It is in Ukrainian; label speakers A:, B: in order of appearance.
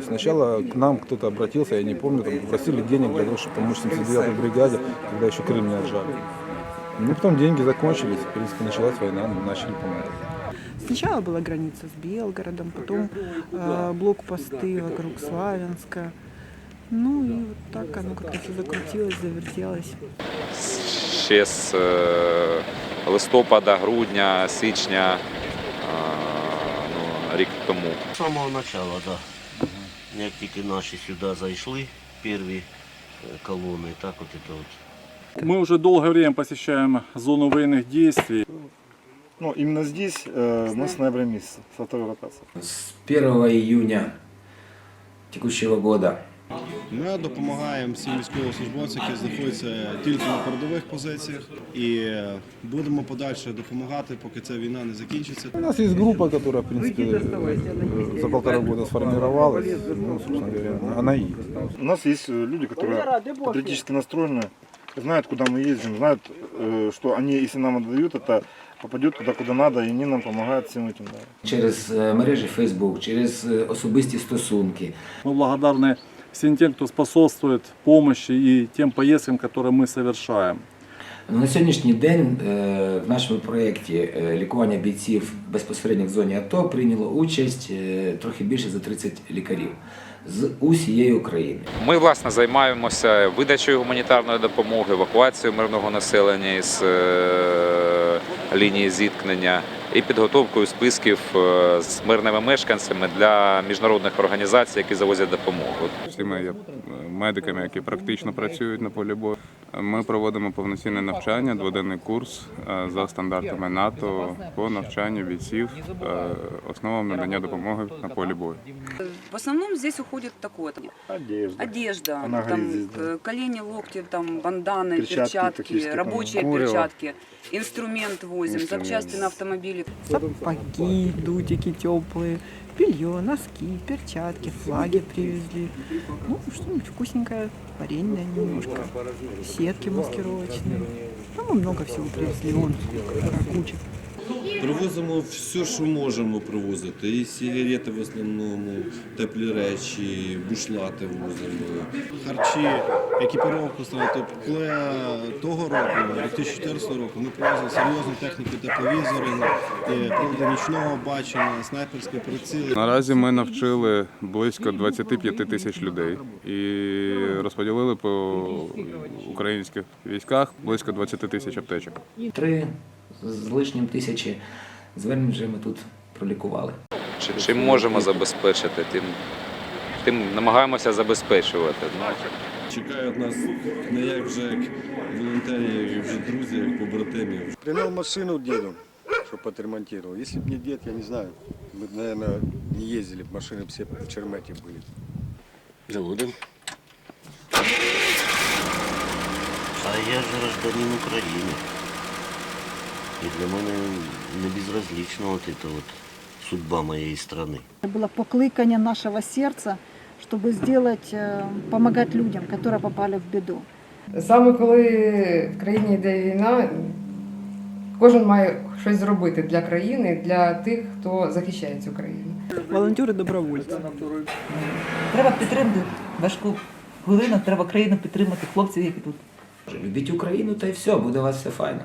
A: Сначала к нам кто-то обратился, я не помню, там, попросили денег для того, чтобы помочь 79-й бригаде, когда еще Крым не отжали. Ну, потом деньги закончились, в принципе, началась война, мы начали помогать.
B: Сначала была граница с Белгородом, потом э, блокпосты вокруг Славянска. Ну и вот так оно как-то все закрутилось, завертелось.
C: ще з е, листопада, грудня, січня, е, ну, рік тому.
D: З самого начала, так. Да. Як тільки наші сюди зайшли, перші е, колони, так от це от.
E: Мы уже долгое время посещаем зону военных действий.
F: Ну, именно здесь э, мы с ноября месяца, со второй ротации.
G: С 1 июня текущего года
H: Ми допомагаємо всім військовослужбовцям, які знаходяться тільки на передових позиціях, і будемо подальше допомагати, поки ця війна не закінчиться.
A: У нас есть группа, которая, в принципе, э, за полтора года сформировалась. Ну, собственно говоря, она и есть.
F: У нас есть э, люди, которые патриотически настроены, знают, куда мы ездим, знают, э, что они, если нам отдают, это попадет туда, куда надо, и они нам помогают всем этим. Да.
G: через е, мережі Facebook, через е, особисті стосунки.
E: Мы благодарны всем тем, кто способствует помощи и тем поездкам, которые мы совершаем.
G: На сьогоднішній день е, в нашому проєкті е, лікування бійців безпосередньо в зоні АТО прийняло участь е, трохи більше за 30 лікарів з усієї України.
C: Ми власне займаємося видачею гуманітарної допомоги, евакуацією мирного населення із е, лінії зіткнення і підготовкою списків е, з мирними мешканцями для міжнародних організацій, які завозять допомогу.
I: Всіми е, медиками, які практично працюють на полі бою. Ми проводимо повноцінне навчання, дводенний курс е, за стандартами НАТО по навчанню бійців е, основам надання допомоги на полі бою.
J: В основном здесь уходит такое. там,
F: Одежда.
J: Одежда,
F: Она
J: там,
F: горит здесь, да.
J: э, колени, локти, там, банданы,
F: Перчатки
J: перчатки,
F: такие, что там,
J: рабочие
F: курево.
J: перчатки, инструмент возим,
F: Инструмент.
J: запчасти на автомобиле.
B: Сапоги, дутики теплые, белье, носки, перчатки, флаги привезли. Ну, что-нибудь вкусненькое, вареное немножко, сетки маскировочные. Ну, мы много всего привезли, вон, куча.
H: Привозимо все, що можемо привозити. І сигарети в основному, теплі речі, бушлати возимо. Харчі, екіпіровку ставити. Коли того року, 2014 року, ми привозили серйозну техніку, тепловізори, прилади нічного бачення, снайперські приціли.
I: Наразі ми навчили близько 25 тисяч людей і розподілили по українських військах близько 20 тисяч аптечок.
G: Три з лишнім тисячі звернень вже ми тут пролікували.
C: Чи- Чим можемо забезпечити, тим, тим намагаємося забезпечувати. Ну,
H: Чекають нас не як вже як волонтерів, як вже друзі, як побратимів.
F: Принял машину деду, чтобы отремонтировал. Если бы не дед, я не знаю, мы, наверное, не ездили, б, машины все в Чермете были.
H: Заводимо.
D: А я ж гражданин України. І для мене не безразлічна от эта от судьба моєї страны.
K: Было покликання нашего сердца, чтобы сделать, э, помогать людям, которые попали в беду.
L: Саме коли в країні йде війна, кожен має щось зробити для країни, для тих, хто захищає цю країну.
B: Волонтеры добровольцы.
M: Треба підтримати важку хвилину, треба країну підтримати хлопців, які тут.
G: Любіть Україну та й все, буде у вас все файно.